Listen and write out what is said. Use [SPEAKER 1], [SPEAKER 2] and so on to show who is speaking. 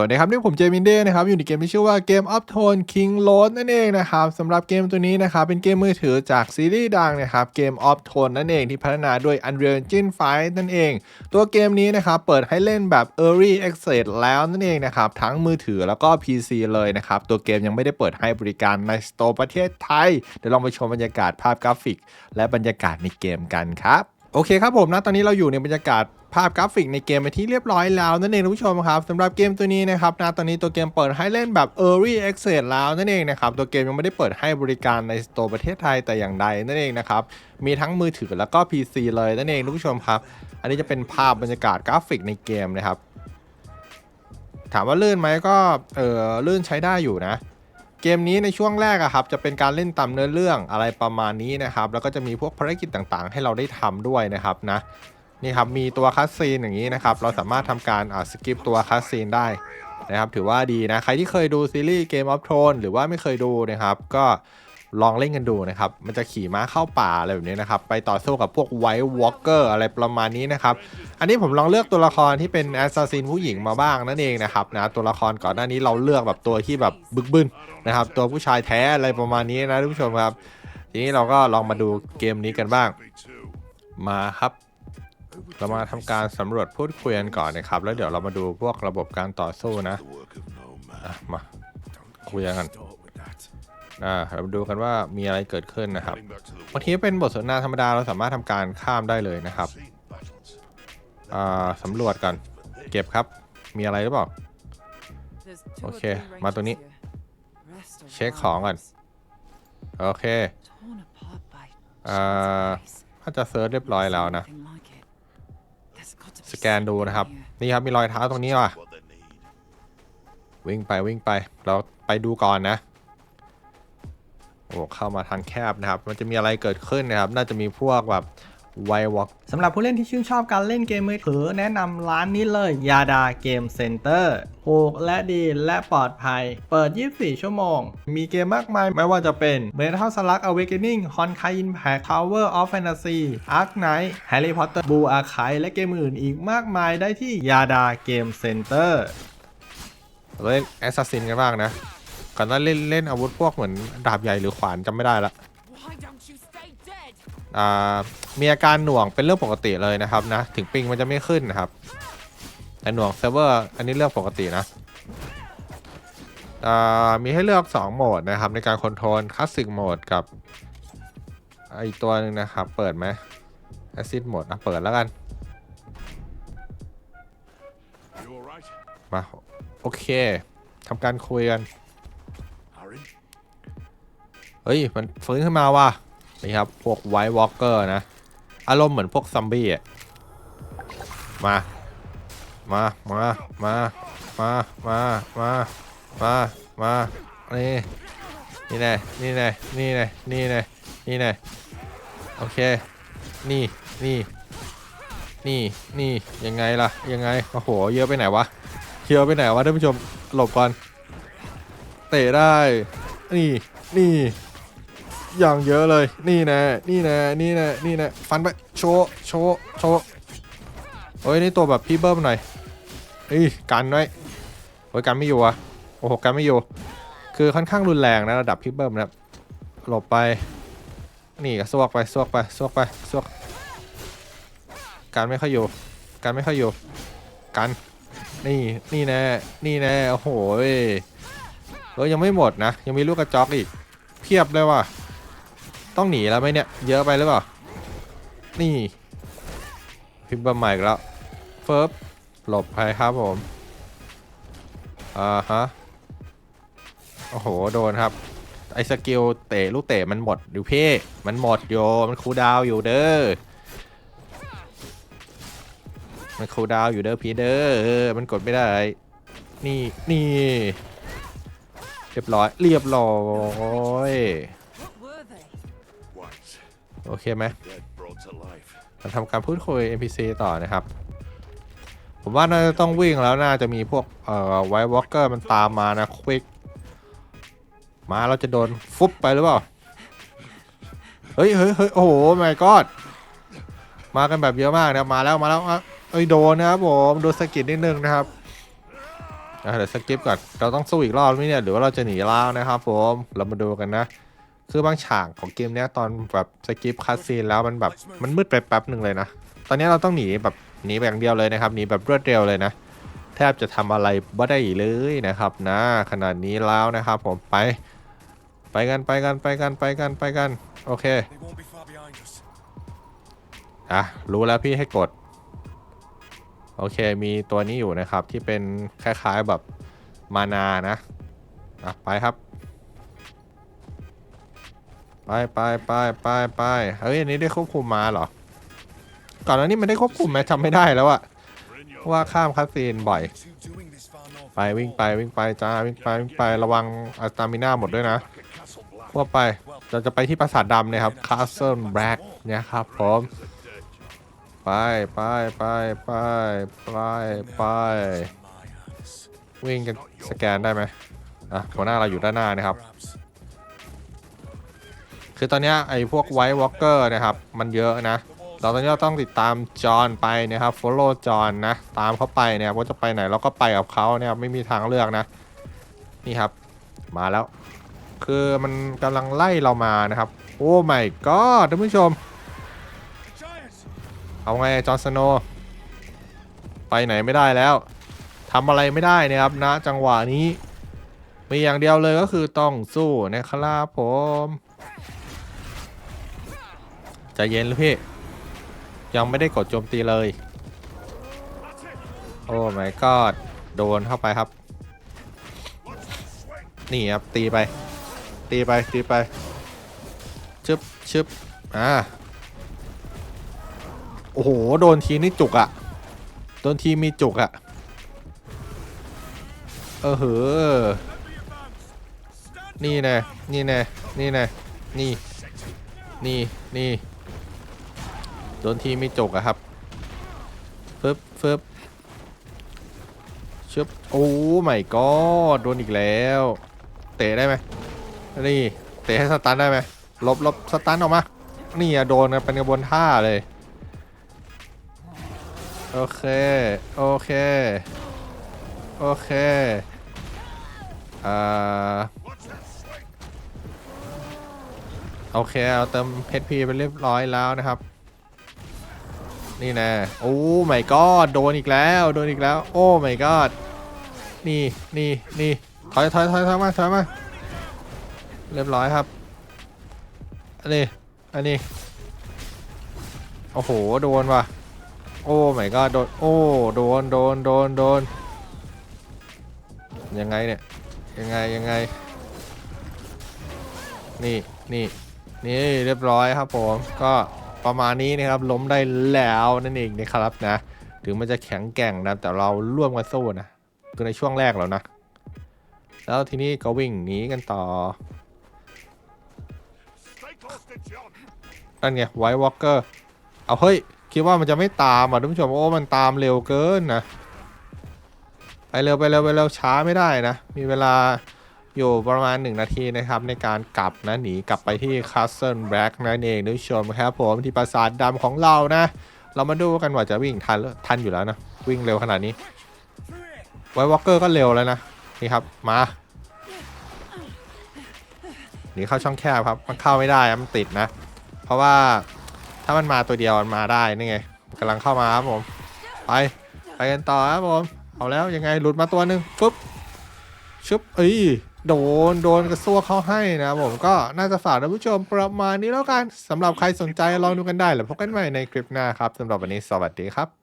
[SPEAKER 1] สวัสดีครับนี่ผมเจมินเด้นะครับอยู่ในเกมที่ชื่อว่าเกม Up Tone King Road นั่นเองนะครับสำหรับเกมตัวนี้นะครับเป็นเกมมือถือจากซีรีส์ดังนะครับเกม Up Tone นั่นเองที่พัฒนาด้วย Unreal Engine 5 นั่นเอง ตัวเกมนี้นะครับเปิดให้เล่นแบบ Early Access แล้วนั่นเองนะครับทั้งมือถือแล้วก็ PC เลยนะครับตัวเกมยังไม่ได้เปิดให้บริการในสโตร์ประเทศไทย เดี๋ยวลองไปชมบรรยากาศภาพกราฟิก และบรรยากาศในเกมกันครับ โอเคครับผมนะตอนนี้เราอยู่ในบรรยากาศภาพกราฟิกในเกมไปที่เรียบร้อยแล้วนั่นเองท่านผู้ชมครับสำหรับเกมตัวนี้นะครับนะตอนนี้ตัวเกมเปิดให้เล่นแบบ Early Access แล้วนั่นเองนะครับตัวเกมยังไม่ได้เปิดให้บริการในสโตร์ประเทศไทยแต่อย่างใดนั่นเองนะครับมีทั้งมือถือแล้วก็ PC เลยนั่นเองท่านผู้ชมครับอันนี้จะเป็นภาพบรรยากาศกราฟิกในเกมนะครับถามว่าลื่นไหมก็เออลื่นใช้ได้อยู่นะ เกมนี้ในช่วงแรกอะครับจะเป็นการเล่นตามเนื้อเรื่องอะไรประมาณนี้นะครับแล้วก็จะมีพวกภารกิจต่างๆ ให้เราได้ทำด้วยนะครับนะนี่ครับมีตัวคัสซีนอย่างนี้นะครับเราสามารถทำการอ่าสกิปตัวคัสซีนได้นะครับถือว่าดีนะใครที่เคยดูซีรีส์เกมออฟโทนหรือว่าไม่เคยดูนะครับก็ ลองเล่นกันดูนะครับ มันจะขี่ม้าเข้าป่าอะไรแบบนี้นะครับ ไปต่อสู้กับพวกไวท์วอล์กเกอร์อะไรประมาณนี้นะครับ อันนี้ผมลองเลือกตัวละครที่เป็นแอสซัสซินผู้หญิงมาบ้างนั่นเองนะครับนะตัวละครก่อนหน้านี้เราเลือกแบบตัวที่แบบบึกบึนนะครับ ตัวผู้ชายแท้อะไรประมาณนี้นะท่านผู้ชมครับ ทีนี้เราก็ลองมาดูเกมนี้กันบ้าง มาครับเรามาทำการสำรวจพูดคุยกันก่อนนะครับ แล้วเดี๋ยวเรามาดูพวกระบบการต่อสู้นะะมาคุยกัน อ่าเรามาดูกันว่ามีอะไรเกิดขึ้นนะครับ
[SPEAKER 2] Heading back to the
[SPEAKER 1] บางทีเป็นบทสนทนาธรรมดาเราสามารถทำการข้ามได้เลยนะครับ
[SPEAKER 2] seen battles.
[SPEAKER 1] อ่าสำรวจกันเก็บครับ มีอะไรหรือเปล่า
[SPEAKER 3] โอ
[SPEAKER 1] Okay,
[SPEAKER 3] เค
[SPEAKER 1] มา
[SPEAKER 3] มา
[SPEAKER 1] ตั
[SPEAKER 3] ตัวว
[SPEAKER 1] นี้
[SPEAKER 3] นี้
[SPEAKER 1] เช็
[SPEAKER 3] เช็
[SPEAKER 1] ค
[SPEAKER 3] ค
[SPEAKER 1] ข
[SPEAKER 3] ข
[SPEAKER 1] อ
[SPEAKER 3] องง
[SPEAKER 1] ก่
[SPEAKER 3] ก่
[SPEAKER 1] อ
[SPEAKER 3] อนน
[SPEAKER 1] โอเค
[SPEAKER 3] อ่า
[SPEAKER 1] ถ้าจะเซิร์ชเรียบร้อยแล้วนะ
[SPEAKER 3] ส
[SPEAKER 1] ส
[SPEAKER 3] แก
[SPEAKER 1] แก
[SPEAKER 3] น
[SPEAKER 1] น
[SPEAKER 3] ดู
[SPEAKER 1] ดู
[SPEAKER 3] นะ
[SPEAKER 1] นะ
[SPEAKER 3] ค
[SPEAKER 1] ค
[SPEAKER 3] รั
[SPEAKER 1] รับบนี่ครับมีรอยเท้าตรงนี้ว่ะ
[SPEAKER 2] What they need.
[SPEAKER 1] วิ่งไปวิ่งไป เราไปดูก่อนนะ โอ้เข้ามาทางแคบนะครับ มันจะมีอะไรเกิดขึ้นนะครับ น่าจะมีพวกแบบไววอล์ก
[SPEAKER 4] สำหรับผู้เล่นที่ชื่นชอบการเล่นเกมมือถือ แนะนำร้านนี้เลยยาดาเกมเซ็นเตอร์ถูกและดีและปลอดภัย เปิด 24 ชั่วโมง มีเกมมากมายไม่ว่าจะเป็น Metal Slug Awakening Honkai Impact Tower of Fantasy Ark Knight Harry Potter Blue Archive และเกมอื่นอีกมากมายได้ที่ยาดาเกมเซ็นเตอร์
[SPEAKER 1] เราเล่นแอสซัสซินกันบ้างนะ ก่อนหน้าเล่นเล่นอาวุธพวกเหมือนดาบใหญ่หรือขวานจำไม่ได้ละอ่ามีอาการหน่วงเป็นเรื่องปกติเลยนะครับนะ ถึงปิงมันจะไม่ขึ้นนะครับแต่หน่วงเซิร์ฟเวอร์อันนี้เรื่องปกตินะอ่ามีให้เลือก 2 โหมดนะครับ ในการคอนโทรลคลาสสิกโหมดกับอีกตัวหนึ่งนะครับ เปิดไหมแอซิดโหมดนะเปิดแล้วกัน มา โอเคทำการคุยกัน เฮ้ย มันฟื้นขึ้นมาว่ะนี่ครับ พวกไวท์วอล์กเกอร์นะ อารมณ์เหมือนพวกซอมบี้อะมา มา มา มา มา มา มา มา มา นี่ นี่แน่นี่แน่นี่แน่นี่แน่นี่แน่โอเค นี่ นี่ นี่ นี่ ยังไงล่ะ ยังไง โอ้โห เยอะไปไหนวะ เยอะไปไหนวะท่านผู้ชม หลบก่อน เตะได้ นี่ นี่ อย่างเยอะเลย นี่แน่นี่แน่นี่แน่นี่แน่ฟันไป โชว์ โชว์ โชว์เฮ้ย นี่ตัวแบบพี่เบิ้มหน่อยเฮ้ยกันไว้โอ้ยกันไม่อยู่อะโอ้โหกันไม่อยู่ คือค่อนข้างรุนแรงนะระดับพี่เบิ้มนะหลบไป นี่ก็สวกไปสวกไปสวกไปสวก การไม่ค่อยอยู่ การไม่ค่อยอยู่ กัน นี่ นี่แน่ นี่แน่ โอ้โหยเฮ้ยยังไม่หมดนะ ยังมีลูกกระจอกอีก เพียบเลยว่ะ ต้องหนีแล้วไหมเนี่ย เยอะไปหรือเปล่า นี่ พิมพ์บะใหม่แล้ว เฟิร์บหลบไปครับผม อ่าฮะ โอ้โห โดนครับ ไอ้สกิลเตะลูกเตะมันหมดอยู่เพ่มันหมดโย มันคูดาวอยู่เด้อ มันคูดาวอยู่เด้อพี่เด้อเออมันกดไม่ได้ นี่ นี่ เรียบร้อย เรียบร้อย โอเคไหม
[SPEAKER 2] Dead brought to life.
[SPEAKER 1] เราทำการพูดคุย NPC ต่อนะครับ ผมว่าน่าจะต้องวิ่งแล้วน่าจะมีพวกเอ่อไวท์วอล์กเกอร์มันตามมานะควิกมาเราจะโดนฟุบไปหรือเปล่า เฮ้ยเฮ้ยเฮ้ยโอ้โหไม่กอดมากันแบบเยอะมากนะมาแล้วมาแล้วอะเอ้ยโดนนะครับผมโดนสะกิดนิดนึงนะครับอะเดี๋ยวสกิปก่อนเราต้องสู้อีกรอบไหมเนี่ยหรือว่าเราจะหนีแล้วนะครับผมเรามาดูกันนะ คือบางฉากของเกมเนี้ยตอนแบบสกิปคัสซีนแล้วมันแบบมันมืดไปแป๊บหนึ่งเลยนะ ตอนนี้เราต้องหนีแบบหนีแบบอย่างเดียวเลยนะครับหนีแบบรวดเร็วเลยนะ แทบจะทำอะไรบ่ได้เลยนะครับนะขนาดนี้แล้วนะครับผมไป ไปกันไปกันไปกันไปกันไปกันโอเคอะรู้แล้วพี่ให้กด โอเคมีตัวนี้อยู่นะครับที่เป็นคล้ายๆแบบมานานะอะไปครับ ไปไปไปไปไปเฮ้ยอันนี้ได้ควบคุมมาเหรอ ก่อนหน้านี้มันได้ควบคุมไหมจำไม่ได้แล้วอะว่าข้ามคัสซีนบ่อย ไปวิ่งไปวิ่งไปจ้าวิ่งไปวิ่งไประวังอัตามิน่าหมดด้วยนะทั่วไปเราจะไปที่ปราสาทดำเนี่ยครับ Castle Black เนี่ยครับผมไปไปไปไปไปไปวิ่งกันสแกนได้ไหมอะหัวหน้าเราอยู่ด้านหน้านะครับ คือตอนนี้ไอ้พวกไวท์วอล์กเกอร์นะครับ มันเยอะนะ เราตอนนี้เราต้องติดตามจอห์นไปนะครับ follow จอห์นนะ ตามเขาไปเนี่ยว่าจะไปไหนเราก็ไปกับเขาเนี่ยไม่มีทางเลือกนะ นี่ครับ มาแล้ว คือมันกำลังไล่เรามานะครับ โอ้ my god ท่านผู้ชม เอาไงจอห์นสโนไปไหนไม่ได้แล้วทำอะไรไม่ได้นะครับณจังหวะนี้มีอย่างเดียวเลยก็คือต้องสู้นะครับผม ใจเย็นเลยพี่ ยังไม่ได้กดโจมตีเลย โอ้ my god โดนเข้าไปครับ นี่ครับ ตีไป ตีไป ตีไป ชึบชึบอ่า โอ้โห โดนทีนี่จุกอะโดนทีมีจุกอะเออเหอนี่แน่นี่แน่นี่แน่นี่ นี่ นี่ โดนทีไมีจุกอะครับเฟึบเฟึบเชึบโอ้ไม่ก็โดนอีกแล้ว เตะได้ไหมนี่เตะให้สตันได้ไหมลบลบสตันออกมานี่อะโดนกันเป็นกระบวนท่าเลยโอเค โอเค โอเคอ่าโอเค เอาเติมเพชรพีไปเรียบร้อยแล้วนะครับ นี่แน่โอ้ไม่ก็โดนอีกแล้ว โดนอีกแล้ว โอ้ไม่ก็นี่นี่นี่ถอยถอยถอยถอยมาถอยมาเรียบร้อยครับ อันนี้ อันนี้ โอ้โห โดนว่ะ โอ้ไม่ก็โดน โอ้ โดน โดน โดน โดน ยังไงเนี่ย ยังไง ยังไง นี่ นี่ นี่ เรียบร้อยครับผม ก็ ประมาณนี้นะครับล้มได้แล้วนั่นเองนะครับนะ ถึงมันจะแข็งแกร่งนะแต่เราร่วมกันสู้นะคือในช่วงแรกแล้วนะ แล้วทีนี้ก็วิ่งหนีกันต่อนั่นไงไวท์วอล์กเกอร์เอาเฮ้ยคิดว่ามันจะไม่ตามอะท่านผู้ชมโอ้มันตามเร็วเกินนะไปเร็วไปเร็วไปเร็วช้าไม่ได้นะ มีเวลา อยู่ประมาณ 1 นาทีนะครับในการกลับนะหนีกลับไปที่ Castle Black นั่นเองท่านผู้ชมครับผมที่ปราสาทดำของเรานะ เรามาดูกันว่าจะวิ่งทันหรือทันอยู่แล้วนะ วิ่งเร็วขนาดนี้ไววอล์กเกอร์ก็เร็วแล้วนะ นี่ครับมาหนีเข้าช่องแคบครับมันเข้าไม่ได้มันติดนะ เพราะว่าถ้ามันมาตัวเดียวมันมาได้นี่ไงกำลังเข้ามาครับผมไปไปกันต่อครับผมเอาแล้วยังไงหลุดมาตัวหนึ่งปุ๊บชุบเอ้ย โดนโดนกระซวกเขาให้นะผมก็น่าจะฝากท่านผู้ชมประมาณนี้แล้วกันสำหรับใครสนใจลองดูกันได้แล้วพบกันใหม่ในคลิปหน้าครับสำหรับวันนี้สวัสดีครับ